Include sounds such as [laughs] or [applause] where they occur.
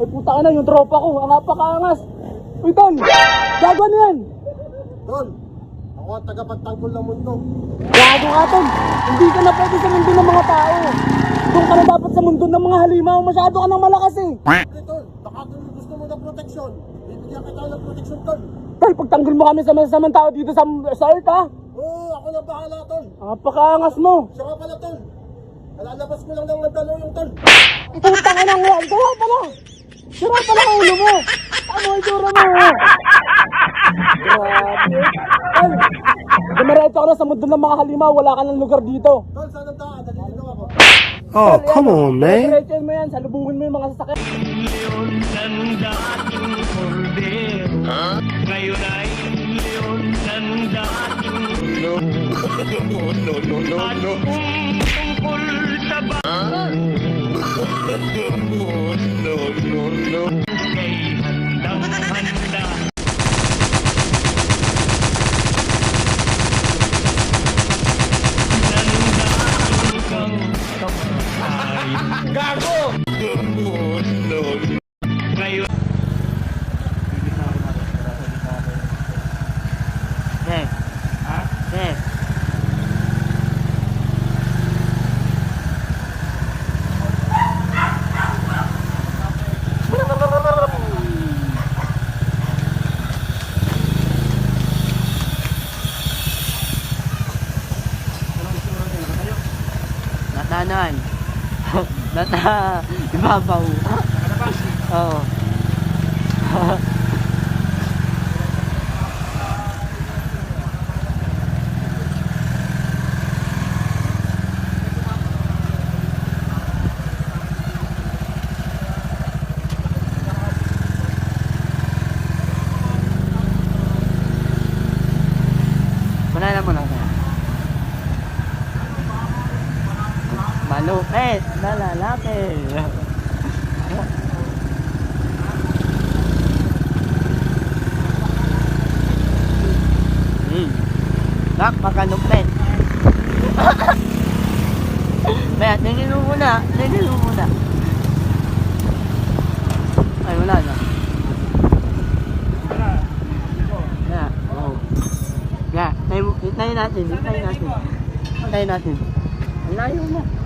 Ay puta ka na, yung tropa ko, ang napakaangas. Uy, Tol! Gago na yan! Tol, ako ang tagapagtanggol ng mundo. Gago ka, Tol! Hindi ka na pwede sa mundo ng mga tao. Doon ka na dapat sa mundo ng mga halimaw. Masyado ka nang malakas eh. Hindi, Tol, baka gusto mo ng proteksyon, bibigyan kita ng proteksyon, Tol. Tol, pagtanggol mo kami sa masamang tao dito sa, sa Earth, ha? Oo, ako na bahala, Tol. Napakaangas mo. Siya pala, Tol. Nalalabas ko lang ng nagdalo yung Tol. Puta ka nang yan. Kaya pala. Sira pala ang ulo mo. Ano ang itsura mo? Grabe. Tol, dumiretso ka na sa mundo ng mga halimaw. Wala ka ng lugar dito. Tol, saan ang daan? Nalilito ako. Oh, come on, man. Diretso mo yan. Salubungin mo yung mga sasakyan. Leon ng dating kordero Ngayon ay leon ng dating no. no, no, no, no, At kung tungkol sa Gago! Natanan. Nata. Ibabaw. Oo. Banana mo lang. Malupit na lalaki. Hmm. Nak, makalupit. [laughs] Kaya, tingin mo muna. Tingin mo muna. Ay, wala na. Yeah, oh. Tayo, hintayin natin, hintayin natin. Hintayin natin. Ang layo na.